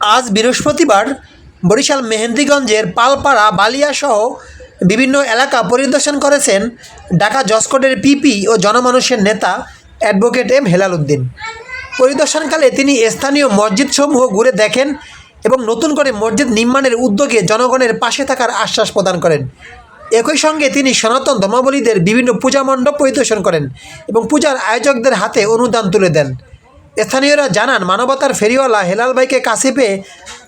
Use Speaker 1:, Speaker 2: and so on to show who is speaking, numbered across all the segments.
Speaker 1: আজ বৃহস্পতিবার বরিশাল মেহেন্দিগঞ্জের পালপাড়া, বালিয়াসহ বিভিন্ন এলাকা পরিদর্শন করেছেন ঢাকা জসকোটের পিপি ও জনমানুষের নেতা অ্যাডভোকেট এম হেলাল উদ্দিন পরিদর্শনকালে তিনি স্থানীয় মসজিদসমূহ ঘুরে দেখেন এবং নতুন করে মসজিদ নির্মাণের উদ্যোগে জনগণের পাশে থাকার আশ্বাস প্রদান করেন। একই সঙ্গে তিনি সনাতন ধর্মাবলীদের বিভিন্ন পূজা মণ্ডপ পরিদর্শন করেন এবং পূজার আয়োজকদের হাতে অনুদান তুলে দেন। স্থানীয়রা জানান, মানবতার ফেরিওয়ালা হেলাল ভাইকে কাছে পেয়ে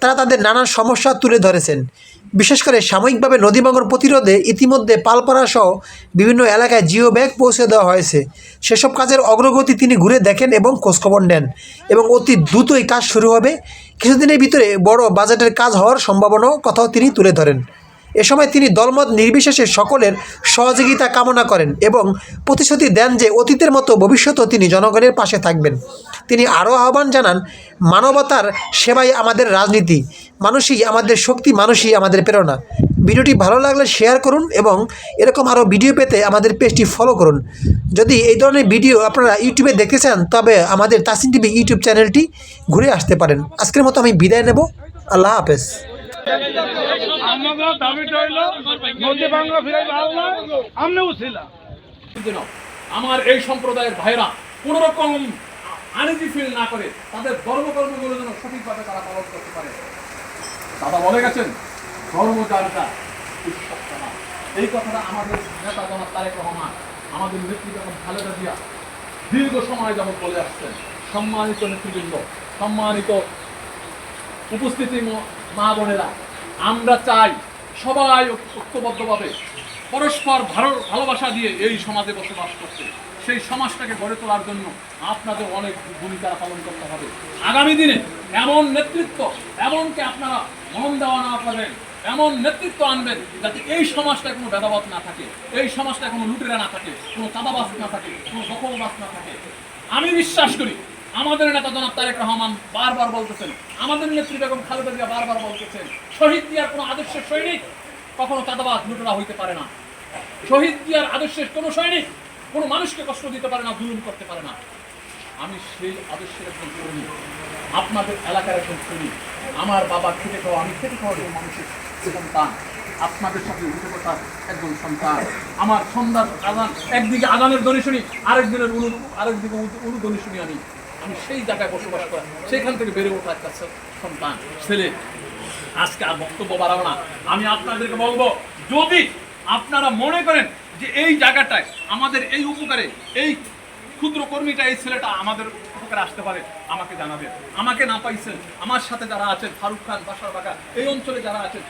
Speaker 1: তারা তাদের নানান সমস্যা তুলে ধরেছেন। বিশেষ করে সাময়িকভাবে নদীভাঙন প্রতিরোধে ইতিমধ্যে পালপাড়া সহ বিভিন্ন এলাকায় জিও ব্যাগ পৌঁছে দেওয়া হয়েছে। সেসব কাজের অগ্রগতি তিনি ঘুরে দেখেন এবং খোঁজখবর নেন এবং অতি দ্রুতই কাজ শুরু হবে। কিছুদিনের ভিতরে বড় বাজেটের কাজ হওয়ার সম্ভাবনাও কথাও তিনি তুলে ধরেন। এ সময় তিনি দলমত নির্বিশেষে সকলের সহযোগিতা কামনা করেন এবং প্রতিশ্রুতি দেন যে অতীতের মতো ভবিষ্যতেও তিনি জনগণের পাশে থাকবেন। তিনি আরও আহ্বান জানান, মানবতার সেবাই আমাদের রাজনীতি, মানুষই আমাদের শক্তি, মানুষই আমাদের প্রেরণা। ভিডিওটি ভালো লাগলে শেয়ার করুন এবং এরকম আরও ভিডিও পেতে আমাদের পেজটি ফলো করুন। যদি এই ধরনের ভিডিও আপনারা ইউটিউবে দেখতে চান, তবে আমাদের তাসিন টিভি ইউটিউব চ্যানেলটি ঘুরে আসতে পারেন। আজকের মতো আমি বিদায় নেব। আল্লাহ হাফেজ।
Speaker 2: আমাদের দাবিটা হইল নদী বাংলা ফিরাই আমনেও ছিলাম।
Speaker 3: আমার এই সম্প্রদায়ের ভাইরা কোন রকম আনিজি ফিল না করে তাদের ধর্মকর্মগুলো যেন সঠিকভাবে তারা পালন করতে পারে। দাদা বলে গেছেন, ধর্ম যারটা। এই কথাটা আমাদের নেতা জনাব তারেক রহমান, আমাদের নেত্রী যখন খালেদা জিয়া দীর্ঘ সময় যাবত বলে আসছেন। সম্মানিত নেতৃবৃন্দ, সম্মানিত উপস্থিতি মা বোনেরা আমরা চাই সবাই ঐক্যবদ্ধভাবে পরস্পর ভালো ভালোবাসা দিয়ে এই সমাজে বসবাস করতে। সেই সমাজটাকে গড়ে তোলার জন্য আপনাদের অনেক ভূমিকা পালন করতে হবে। আগামী দিনে এমন নেতৃত্ব, এমনকি আপনারা মন দেওয়া না পাবেন এমন নেতৃত্ব আনবেন যাতে এই সমাজটায় কোনো ভেদাভাব না থাকে, এই সমাজটায় কোনো লুটেরা না থাকে, কোনো চাঁদাবাস না থাকে, কোনো দখলবাস না থাকে। আমি বিশ্বাস করি আমাদের নেতা জনাব তারেক রহমান বারবার বলতেছেন, আমাদের নেত্রী বেগম খালেদা জিয়া বারবার বলতেছেন, শহীদ জিয়ার কোনো আদর্শের সৈনিক কখনো চাঁদাবাজ, লুটেরা হইতে পারে না। শহীদ জিয়ার আদর্শের কোনো সৈনিক কোনো মানুষকে কষ্ট দিতে পারে না, জুলুম করতে পারে না। আমি সেই আদর্শের একজন কর্মী, আপনাদের এলাকার একজন কর্মী। আমার বাবা খেটে খাওয়া, আমি খেটে খাওয়া মানুষের সন্তান। আপনাদের সাথে বসার একজন সন্তান। আমার সন্ধ্যার আজান, একদিকে আজানের ধ্বনি শুনি আরেকদিনের অনু আরেকদিকে অনু ধ্বনি শুনি আমি। সেই জায়গায় বসবাস করা সেখান থেকে বেড়ে ওঠা একটা সন্তান, ছেলে। আজকে আর বক্তব্য বাড়াবো না। আমি আপনাদেরকে বলব, যদি আপনারা মনে করেন যে এই জায়গাটায় আমাদের এই উপকারে, এই ক্ষুদ্র কর্মীটা, এই ছেলেটা আমাদের উপকারে আসতে পারে, আমাকে জানাবেন। আমাকে না পাইছেন, আমার সাথে যারা আছেন, ফারুক খান, বাসার বাগা, এই অঞ্চলে যারা আছেন